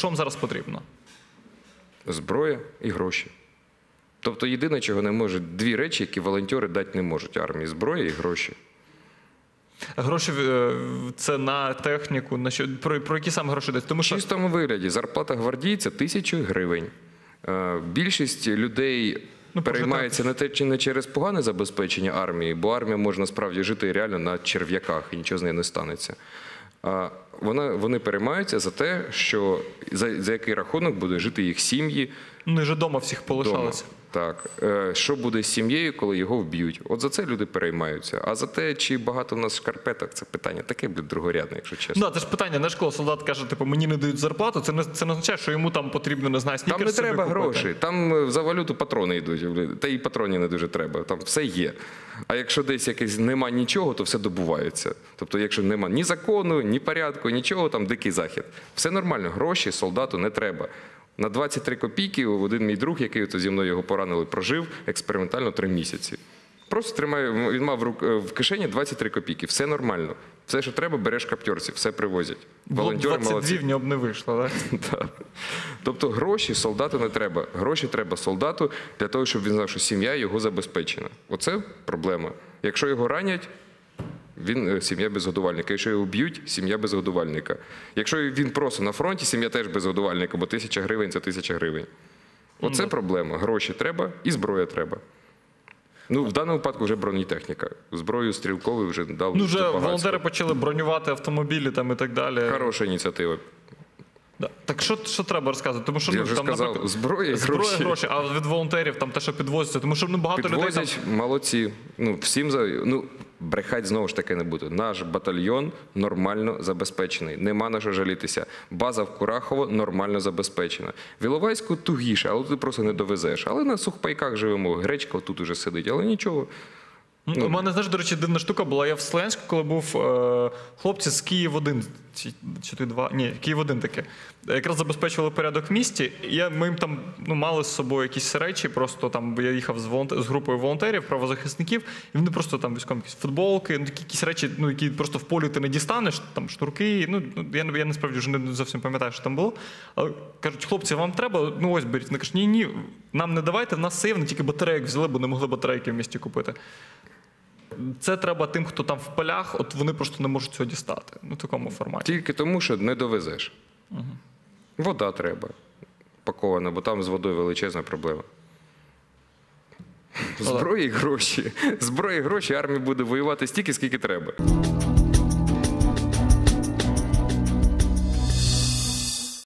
що вам зараз потрібно? зброя і гроші. Тобто єдине, чого не можуть, дві речі, які волонтери дати не можуть армії зброя і гроші. Гроші е, це на техніку, на що про, про які саме гроші йдеться? Тому В чистому вигляді зарплата гвардійця тисячу гривень. Е, Більшість людей Ну, переймається не те чи не через погане забезпечення армії, бо армія може насправді жити реально на черв'яках і нічого з нею не станеться. Вона, вони переймаються за те, що за, за який рахунок буде жити їх сім'ї, вони ж вдома всіх Дома. Так. Е, Що буде з сім'єю, коли його вб'ють? От за це люди переймаються. А за те, чи багато в нас шкарпеток, це питання таке буде другорядне, якщо чесно. Ну, це ж питання, знаєш, коли солдат каже, типу, мені не дають зарплату, це не це не означає, що йому там потрібно, не знаю, Там не треба купити. грошей, там е, за валюту патрони йдуть. Та і патронів не дуже треба. Там все є. А якщо десь якесь нема нічого, то все добувається. Тобто, якщо нема ні закону, ні порядку, нічого, там дикий захід. Все нормально, гроші солдату не треба. На 23 копійки один мій друг, який зі мною його поранили, прожив експериментально три місяці. Просто тримає, він мав в е, кишені 23 копійки. Все нормально. Все, що треба, береш каптерців, все привозять. Волонтери 22 молодці. в нього б не вийшло, так? Так. Тобто гроші солдату не треба. Гроші треба солдату для того, щоб він знав, що сім'я його забезпечена. Оце проблема. Якщо його ранять, він е, сім'я без годувальника. Якщо його б'ють, сім'я без годувальника. Якщо він просто на фронті, сім'я теж без годувальника, бо тисяча гривень це тисяча гривень. Оце проблема. Гроші треба і зброя треба. Ну, в даному випадку вже бронетехніка. Зброю стрілкову вже дав. Ну, вже волонтери почали бронювати автомобілі там і так далі. Хороша ініціатива. Да. Так що, що треба розказувати? Тому що Я ну, вже там, сказав, наприклад, зброя зброя, гроші. гроші, а від волонтерів там те, що підвозиться, тому що ну, багато людей Підвозять, там. молодці. Ну, всім за ну, брехать знову ж таки не буду. Наш батальйон нормально забезпечений. Нема на що жалітися. База в Курахово нормально забезпечена. В Іловайську тугіше, але ти просто не довезеш. Але на сухпайках живемо. Гречка тут уже сидить, але нічого. У мене, знаєш, до речі, дивна штука була. Я в Слов'янську, коли був е, хлопці з Київ 1 чи, чи ти два? Ні, Київ 1 таке. Якраз забезпечували порядок в місті. І я, ми їм там ну, мали з собою якісь речі. Просто там я їхав з, волонтер, з групою волонтерів, правозахисників, і вони просто там військові якісь футболки, ну, якісь речі, ну, які просто в полі ти не дістанеш, там шнурки. Ну, ну, я, я насправді вже не зовсім пам'ятаю, що там було. Але кажуть, хлопці, вам треба? Ну ось беріть. Вони кажуть, ні, ні, нам не давайте, в нас сейв, не тільки батарейок взяли, бо не могли батарейки в місті купити. Це треба тим, хто там в полях, от вони просто не можуть цього дістати. Ну, в такому форматі. Тільки тому, що не довезеш. Вода треба пакована, бо там з водою величезна проблема. Зброї і гроші. Зброї і гроші, армія буде воювати стільки, скільки треба.